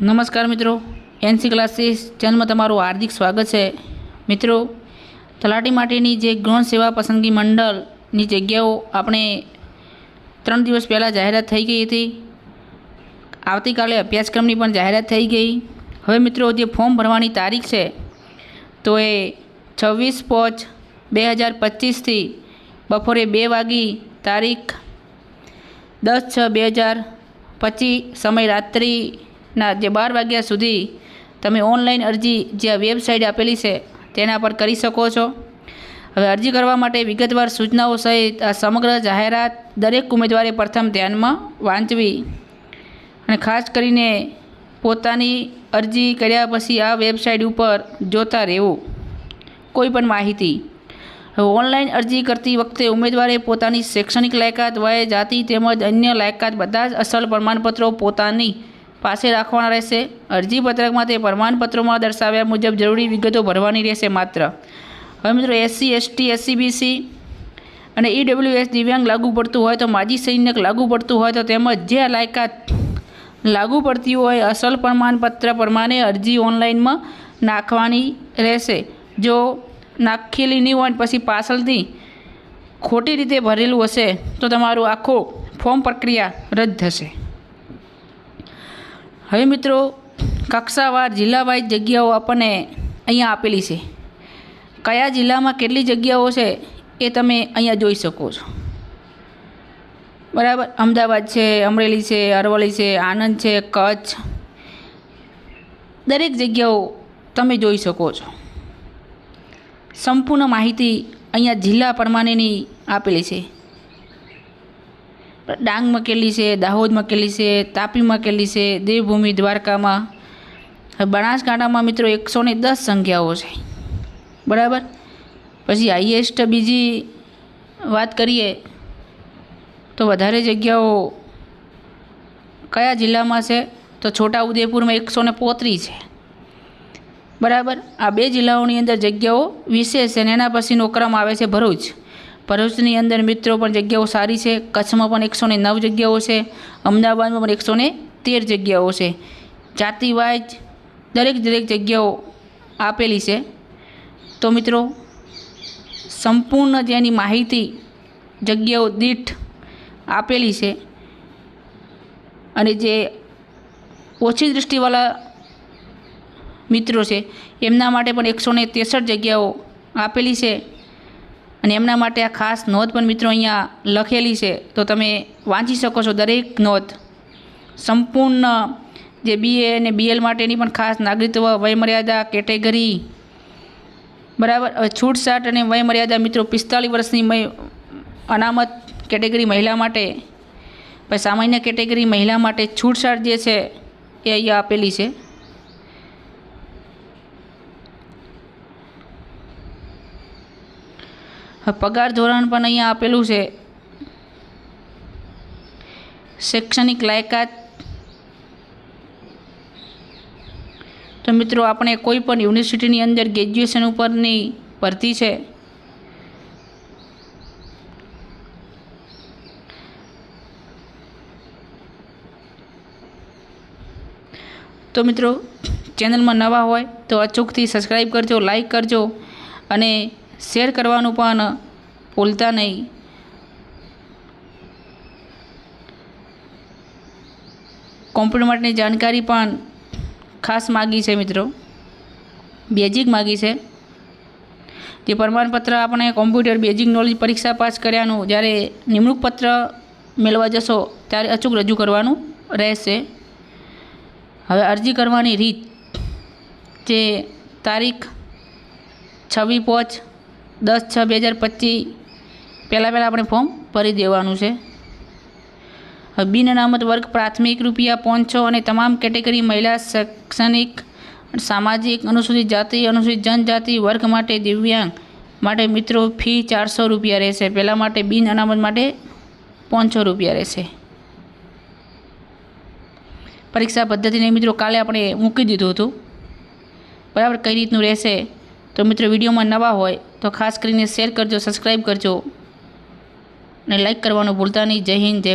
નમસ્કાર મિત્રો NC classes ચેનલમાં તમારું હાર્દિક સ્વાગત છે. મિત્રો, તલાટી માટેની જે ગૌણ સેવા પસંદગી મંડળની જગ્યાઓ આપણે ત્રણ દિવસ પહેલાં જાહેરાત થઈ ગઈ હતી. આવતીકાલે અભ્યાસક્રમની પણ જાહેરાત થઈ ગઈ. હવે મિત્રો, જે ફોર્મ ભરવાની તારીખ છે, તો એ છવ્વીસ પાંચ બે હજાર પચીસથી બપોરે બે વાગી તારીખ દસ છ બે હજાર પચીસ, સમય રાત્રિના જે બાર વાગ્યા સુધી તમે ઓનલાઈન અરજી જે આ વેબસાઇટ આપેલી છે, તેના પર કરી શકો છો. હવે અરજી કરવા માટે વિગતવાર સૂચનાઓ સહિત આ સમગ્ર જાહેરાત દરેક ઉમેદવારે પ્રથમ ધ્યાનમાં વાંચવી અને ખાસ કરીને પોતાની અરજી કર્યા પછી આ વેબસાઇટ ઉપર જોતા રહેવું. કોઈ પણ માહિતી. હવે ઓનલાઈન અરજી કરતી વખતે ઉમેદવારે પોતાની શૈક્ષણિક લાયકાત વય જાતિ તેમજ અન્ય લાયકાત બધા જ અસલ પ્રમાણપત્રો પોતાની પાસે રાખવાના રહેશે. અરજીપત્રકમાં તે પ્રમાણપત્રોમાં દર્શાવ્યા મુજબ જરૂરી વિગતો ભરવાની રહેશે માત્ર. હવે મિત્રો એસસી એસટી એસસીબીસી અને ઈડબ્લ્યુએસ દિવ્યાંગ લાગુ પડતું હોય તો માજી સૈનિક લાગુ પડતું હોય તો તેમજ જે લાયકાત લાગુ પડતી હોય અસલ પ્રમાણપત્ર પ્રમાણે અરજી ઓનલાઈનમાં નાખવાની રહેશે. જો નાખેલી નહીં હોય પછી પાછળથી ખોટી રીતે ભરેલું હશે તો તમારું આખો ફોર્મ પ્રક્રિયા રદ થશે. હવે મિત્રો કક્ષાવાર જિલ્લાવાઇઝ જગ્યાઓ આપણને અહીંયા આપેલી છે. કયા જિલ્લામાં કેટલી જગ્યાઓ છે એ તમે અહીંયા જોઈ શકો છો. બરાબર? અમદાવાદ છે, અમરેલી છે, અરવલ્લી છે, આણંદ છે, કચ્છ. દરેક જગ્યાઓ તમે જોઈ શકો છો. સંપૂર્ણ માહિતી અહીંયા જિલ્લા પ્રમાણેની આપેલી છે. ડાંગમાં કેટલી છે દાહોદમાં કેટલી છે તાપીમાં કેટલી છે, દેવભૂમિ દ્વારકામાં. બનાસકાંઠામાં મિત્રો એકસો ને દસ સંખ્યાઓ છે. બરાબર? પછી હાઈએસ્ટ બીજી વાત કરીએ તો વધારે જગ્યાઓ કયા જિલ્લામાં છે? તો છોટાઉદેપુરમાં એકસો ને પોત્રીસ છે. બરાબર? આ બે જિલ્લાઓની અંદર જગ્યાઓ વિશેષ છે અને એના પછીનો ક્રમ આવે છે ભરૂચ. ભરૂચની અંદર મિત્રો પણ જગ્યાઓ સારી છે. કચ્છમાં પણ એકસો નવ જગ્યાઓ છે. અમદાવાદમાં પણ એકસો તેર જગ્યાઓ છે. જાતિવાઇઝ દરેક દરેક જગ્યાઓ આપેલી છે. તો મિત્રો, સંપૂર્ણ જેની માહિતી જગ્યાઓ દીઠ આપેલી છે અને જે ઓછી દૃષ્ટિવાળા મિત્રો છે, એમના માટે પણ એકસો તેસઠ જગ્યાઓ આપેલી છે. અને એમના માટે આ ખાસ નોંધ પણ મિત્રો અહીંયા લખેલી છે. તો તમે વાંચી શકો છો દરેક નોંધ. સંપૂર્ણ જે બીએ અને બીએલ માટેની પણ ખાસ નાગરિકત્વ, વયમર્યાદા, કેટેગરી, બરાબર? છૂટછાટ અને વયમર્યાદા મિત્રો પિસ્તાલીસ વર્ષની અનામત કેટેગરી મહિલા માટે, પછી સામાન્ય કેટેગરી મહિલા માટે છૂટછાટ જે છે એ અહીંયા આપેલી છે. પગાર ધોરણ પણ અહીંયા આપેલું છે. શૈક્ષણિક લાયકાત. તો મિત્રો, આપણે કોઈ પણ યુનિવર્સિટીની અંદર ગ્રેજ્યુએશન ઉપરની ભરતી છે. તો મિત્રો, ચેનલમાં નવા હોય તો અચૂકથી સબસ્ક્રાઈબ કરજો લાઈક કરજો અને શેર કરવાનું પણ ભૂલતા નહીં. કોમ્પ્યુટર માટેની જાણકારી પણ ખાસ માગી છે મિત્રો. બેઝિક માગી છે. જે પ્રમાણપત્ર આપણે કોમ્પ્યુટર બેઝિક નોલેજ પરીક્ષા પાસ કર્યાનું, જ્યારે નિમણૂક પત્ર મેળવા જશો, ત્યારે અચૂક રજૂ કરવાનું રહેશે. હવે અરજી કરવાની રીત. જે તારીખ છવ્વીસ પાંચ દસ છ બે હજાર પચીસ પહેલાં પહેલાં આપણે ફોર્મ ભરી દેવાનું છે. બિન અનામત વર્ગ પ્રાથમિક રૂપિયા પાંચસો અને તમામ કેટેગરી મહિલા શૈક્ષણિક સામાજિક અનુસૂચિત જાતિ, અનુસૂચિત જનજાતિ વર્ગ માટે દિવ્યાંગ માટે મિત્રો ફી ચારસો રૂપિયા રહેશે. પહેલાં માટે બિન અનામત માટે પાંચસો રૂપિયા રહેશે. પરીક્ષા પદ્ધતિને મિત્રો કાલે આપણે મૂકી દીધું હતું. બરાબર કઈ રીતનું રહેશે? તો મિત્રો વિડીયોમાં નવા હોય તો ખાસ કરીને શેર કરજો સબસ્ક્રાઈબ કરજો અને લાઈક કરવાનું ભૂલતા નહીં. જય હિન્દ, જય